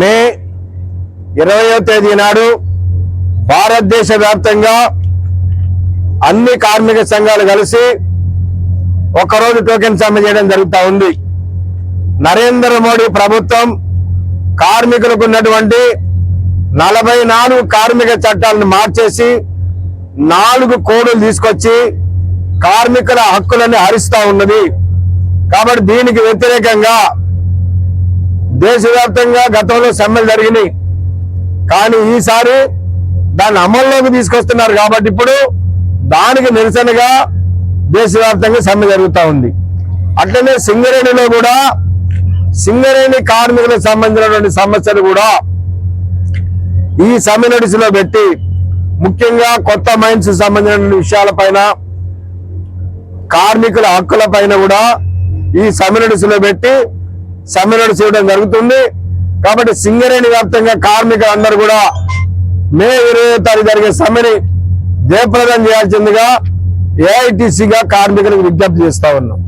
మే ఇరవయో తేదీ నాడు భారతదేశ వ్యాప్తంగా అన్ని కార్మిక సంఘాలు కలిసి ఒకరోజు టోకెన్ సమ్మె చేయడం జరుగుతూ ఉంది. నరేంద్ర మోడీ ప్రభుత్వం కార్మికులకు ఉన్నటువంటి నలభై నాలుగు కార్మిక చట్టాలను మార్చేసి నాలుగు కోడులు తీసుకొచ్చి కార్మికుల హక్కులన్నీ హరిస్తా ఉన్నది. కాబట్టి దీనికి వ్యతిరేకంగా దేశవ్యాప్తంగా గతంలో సమ్మెలు జరిగినాయి. కానీ ఈసారి దాన్ని అమల్లోకి తీసుకొస్తున్నారు కాబట్టి ఇప్పుడు దానికి నిరసనగా దేశవ్యాప్తంగా సమ్మె జరుగుతూ ఉంది. అట్లనే సింగరేణిలో కూడా సింగరేణి కార్మికులకు సంబంధించినటువంటి సమస్యలు కూడా ఈ సమ్మె నడిచిలో పెట్టి ముఖ్యంగా కొత్త మైన్స్ సంబంధించిన విషయాలపైన కార్మికుల హక్కుల పైన కూడా ఈ సమ్మె నడిచిలో పెట్టి సమ్మెలను చేయడం జరుగుతుంది. కాబట్టి సింగరేణి వ్యాప్తంగా కార్మికులు అందరూ కూడా మే ఇరవై తారీఖు జరిగే సమ్మెని జయప్రదం చేయాల్సిందిగా ఏఐటిసిగా కార్మికులకు విజ్ఞప్తి చేస్తా ఉన్నాం.